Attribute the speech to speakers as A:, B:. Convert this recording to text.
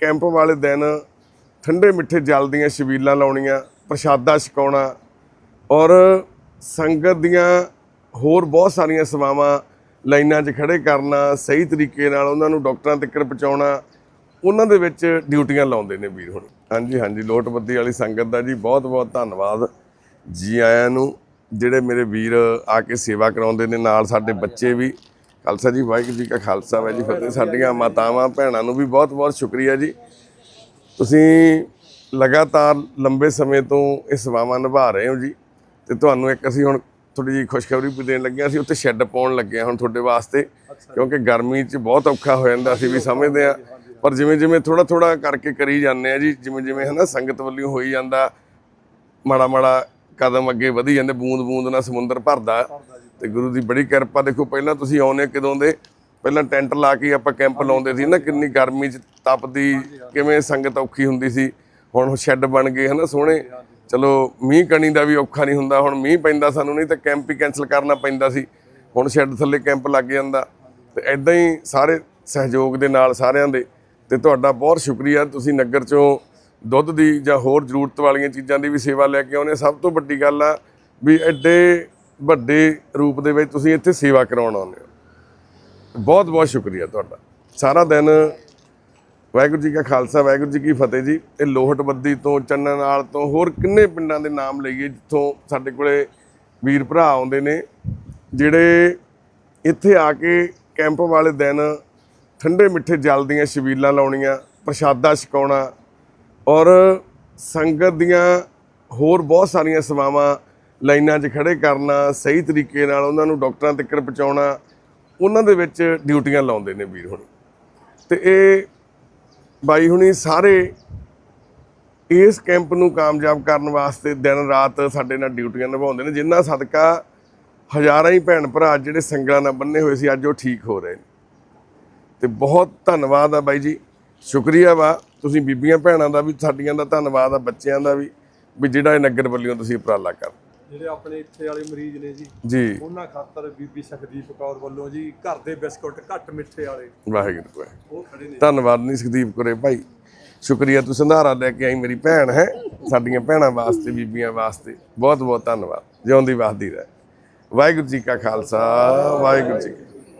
A: Camp ਵਾਲੇ ਦਿਨ ਠੰਡੇ ਮਿੱਠੇ ਜਲ ਦੀਆਂ ਛਬੀਲਾਂ ਲਾਉਣੀਆਂ, ਪ੍ਰਸ਼ਾਦਾ ਛਕਾਉਣਾ ਔਰ ਸੰਗਤ ਦੀਆਂ ਹੋਰ ਬਹੁਤ ਸਾਰੀਆਂ ਸੇਵਾਵਾਂ ਲਾਈਨਾਂ 'ਚ ਖੜੇ ਕਰਨਾ, ਸਹੀ ਤਰੀਕੇ ਨਾਲ ਉਹਨਾਂ ਨੂੰ ਡਾਕਟਰਾਂ ਤੱਕ ਪਹੁੰਚਾਉਣਾ, ਉਹਨਾਂ ਦੇ ਵਿੱਚ ਡਿਊਟੀਆਂ ਲਾਉਂਦੇ ਨੇ ਵੀਰ ਹੁਣ। ਹਾਂਜੀ ਹਾਂਜੀ, ਲੋਟਬੱਦੀ ਵਾਲੀ ਸੰਗਤ ਦਾ ਜੀ ਬਹੁਤ ਬਹੁਤ ਧੰਨਵਾਦ ਜੀ ਆਇਆਂ ਨੂੰ, ਜਿਹੜੇ ਮੇਰੇ ਵੀਰ ਆ ਕੇ ਸੇਵਾ ਕਰਾਉਂਦੇ ਨੇ, ਨਾਲ ਸਾਡੇ ਬੱਚੇ ਵੀ ਖਾਲਸਾ ਜੀ ਵਾਹਿਗੁਰੂ ਜੀ ਕਾ ਖਾਲਸਾ ਵਾਹਿਗੁਰੂ ਜੀ ਫਤਿਹ। ਸਾਡੀਆਂ ਮਾਤਾਵਾਂ ਭੈਣਾਂ ਨੂੰ ਵੀ ਬਹੁਤ ਬਹੁਤ ਸ਼ੁਕਰੀਆ ਜੀ। ਤੁਸੀਂ ਲਗਾਤਾਰ ਲੰਬੇ ਸਮੇਂ ਤੋਂ ਇਹ ਸੇਵਾਵਾਂ ਨਿਭਾ ਰਹੇ ਹੋ ਜੀ। ਤੇ ਤੁਹਾਨੂੰ ਇੱਕ ਅਸੀਂ ਹੁਣ ਥੋੜੀ ਜਿਹੀ ਖੁਸ਼ਖਬਰੀ ਵੀ ਦੇਣ ਲੱਗੇ ਅਸੀਂ ਉੱਥੇ ਸ਼ੈੱਡ ਪਾਉਣ ਲੱਗੇ ਹੁਣ ਤੁਹਾਡੇ ਵਾਸਤੇ ਕਿਉਂਕਿ ਗਰਮੀ 'ਚ ਬਹੁਤ ਔਖਾ ਹੋ ਜਾਂਦਾ ਅਸੀਂ ਵੀ ਸਮਝਦੇ ਹਾਂ। ਪਰ ਜਿਵੇਂ ਜਿਵੇਂ ਥੋੜਾ ਥੋੜਾ ਕਰਕੇ ਕਰੀ ਜਾਂਦੇ ਆ ਜੀ ਜਿਵੇਂ ਜਿਵੇਂ ਹਨਾ ਸੰਗਤ ਵੱਲੋਂ ਹੋਈ ਜਾਂਦਾ ਮਾੜਾ ਮਾੜਾ ਕਦਮ ਅੱਗੇ ਵਧੀ ਜਾਂਦੇ ਬੂੰਦ ਬੂੰਦ ਨਾਲ ਸਮੁੰਦਰ ਭਰਦਾ। ਤੇ ਗੁਰੂ ਦੀ ਬੜੀ ਕਿਰਪਾ ਦੇਖੋ ਪਹਿਲਾਂ ਤੁਸੀਂ ਆਉਨੇ ਕਦੋਂ ਦੇ? ਪਹਿਲਾਂ ਟੈਂਟ ਲਾ ਕੇ ਆਪਾਂ ਕੈਂਪ ਲਾਉਂਦੇ ਸੀ ਨਾ ਕਿੰਨੀ ਗਰਮੀ ਚ ਤਪਦੀ ਕਿਵੇਂ ਸੰਗਤ ਔਖੀ ਹੁੰਦੀ ਸੀ। ਹੁਣ ਸ਼ੈੱਡ ਬਣ ਗਏ ਹਨਾ ਸੋਹਣੇ? ਚਲੋ ਮੀਂਹ ਕਣੀ ਦਾ ਵੀ ਔਖਾ ਨਹੀਂ ਹੁੰਦਾ ਹੁਣ ਮੀਂਹ ਪੈਂਦਾ ਸਾਨੂੰ ਨਹੀਂ ਤਾਂ ਕੈਂਪ ਹੀ ਕੈਨਸਲ ਕਰਨਾ ਪੈਂਦਾ ਸੀ। ਹੁਣ ਸ਼ੈੱਡ ਥੱਲੇ ਕੈਂਪ ਲੱਗ ਜਾਂਦਾ। ਤੇ ਐਦਾਂ ਹੀ ਸਾਰੇ ਸਹਿਯੋਗ ਦੇ ਨਾਲ ਸਾਰਿਆਂ ਦੇ। ਤੇ ਤੁਹਾਡਾ ਬਹੁਤ ਸ਼ੁਕਰੀਆ ਤੁਸੀਂ ਨਗਰ ਚੋਂ ਦੁੱਧ ਦੀ ਜਾਂ ਹੋਰ ਜ਼ਰੂਰਤ ਵਾਲੀਆਂ ਚੀਜ਼ਾਂ ਦੀ ਵੀ ਸੇਵਾ ਲੈ ਕੇ ਆਉਨੇ ਸਭ ਤੋਂ ਵੱਡੀ ਗੱਲ ਆ ਵੀ ਐਡੇ ਵੱਡੇ ਰੂਪ ਦੇ ਵਿੱਚ ਤੁਸੀਂ ਇੱਥੇ ਸੇਵਾ ਕਰਾਉਣ ਆਉਂਦੇ ਹੋ। ਬਹੁਤ ਬਹੁਤ ਸ਼ੁਕਰੀਆ ਤੁਹਾਡਾ। ਸਾਰਾ ਦਿਨ ਵਾਹਿਗੁਰੂ ਜੀ ਕਾ ਖਾਲਸਾ, ਵਾਹਿਗੁਰੂ ਜੀ ਕੀ ਫਤਿਹ ਜੀ। ਇਹ ਲੋਹਟ ਬੱਦੀ ਤੋਂ ਚੰਨਨਾਲ ਤੋਂ, ਹੋਰ ਕਿੰਨੇ ਪਿੰਡਾਂ ਦੇ ਨਾਮ ਲਈਏ ਜਿੱਥੋਂ ਸਾਡੇ ਕੋਲੇ ਵੀਰ ਭਰਾ ਆਉਂਦੇ ਨੇ, ਜਿਹੜੇ ਇੱਥੇ ਆ ਕੇ ਕੈਂਪ ਵਾਲੇ ਦਿਨ ਠੰਡੇ ਮਿੱਠੇ ਜਲ ਦੀਆਂ ਛਬੀਲਾਂ ਲਾਉਣੀਆਂ, ਪ੍ਰਸ਼ਾਦਾ ਛਕਾਉਣਾ ਔਰ ਸੰਗਤ ਦੀਆਂ ਹੋਰ ਬਹੁਤ ਸਾਰੀਆਂ ਸੇਵਾਵਾਂ ਲਾਈਨਾਂ 'ਚ ਖੜੇ ਕਰਨਾ, ਸਹੀ ਤਰੀਕੇ ਨਾਲ ਉਹਨਾਂ ਨੂੰ ਡਾਕਟਰਾਂ ਤੱਕ ਪਹੁੰਚਾਉਣਾ, ਉਹਨਾਂ ਦੇ ਵਿੱਚ ਡਿਊਟੀਆਂ ਲਾਉਂਦੇ ਨੇ ਵੀਰ ਹੁਣ। ਤੇ ਇਹ ਬਾਈ ਹੁਣੀ ਸਾਰੇ ਇਸ ਕੈਂਪ ਨੂੰ ਕਾਮਯਾਬ ਕਰਨ ਵਾਸਤੇ ਦਿਨ ਰਾਤ ਸਾਡੇ ਨਾਲ ਡਿਊਟੀਆਂ ਨਿਭਾਉਂਦੇ ਨੇ ਜਿਨ੍ਹਾਂ ਸਦਕਾ ਹਜ਼ਾਰਾਂ ਹੀ ਭੈਣ ਭਰਾ ਜਿਹੜੇ ਸੰਗਲਾਂ ਨਾਲ ਬੰਨੇ ਹੋਏ ਸੀ, ਅੱਜ ਉਹ ਠੀਕ ਹੋ ਰਹੇ ਨੇ। ਤੇ ਬਹੁਤ ਧੰਨਵਾਦ ਆ ਬਾਈ ਜੀ, ਸ਼ੁਕਰੀਆ ਵਾ। ਤੁਸੀਂ ਬੀਬੀਆਂ ਭੈਣਾਂ ਦਾ ਵੀ ਸਾਡੀਆਂ ਦਾ ਧੰਨਵਾਦ ਆ ਬੱਚਿਆਂ ਦਾ ਵੀ ਵੀ ਜਿਹੜਾ ਇਹ ਨਗਰ ਵੱਲੋਂ ਤੁਸੀਂ ਉਪਰਾਲਾ ਕਰ।
B: ਜਿਹੜੇ ਆਪਣੇ ਇੱਥੇ ਵਾਲੇ ਮਰੀਜ਼ ਨੇ ਜੀ
A: ਜੀ।
B: ਉਹਨਾਂ ਖਾਤਰ ਬੀਬੀ ਸੁਖਦੀਪ ਕੌਰ ਵੱਲੋਂ ਜੀ ਘਰ ਦੇ ਬਿਸਕੁਟ ਘੱਟ ਮਿੱਠੇ ਵਾਲੇ।
A: ਵਾਹਿਗੁਰੂ ਵਾਹਿਗੁਰੂ।
B: ਉਹ ਖੜੇ ਨੇ।
A: ਧੰਨਵਾਦ ਨਹੀਂ ਸੁਖਦੀਪ ਕੁਰੇ ਭਾਈ। ਸ਼ੁਕਰੀਆ ਤੂੰ ਸੰਧਾਰਾ ਲੈ ਕੇ ਆਈ ਮੇਰੀ ਭੈਣ ਹੈ? ਸਾਡੀਆਂ ਭੈਣਾਂ ਵਾਸਤੇ ਬੀਬੀਆਂ ਵਾਸਤੇ। ਬਹੁਤ ਬਹੁਤ ਧੰਨਵਾਦ। ਜਿਉਂਦੀ ਵਸਦੀ ਰਹਿ। ਵਾਹਿਗੁਰੂ ਜੀ ਕਾ ਖਾਲਸਾ ਵਾਹਿਗੁਰੂ ਜੀ ਕੀ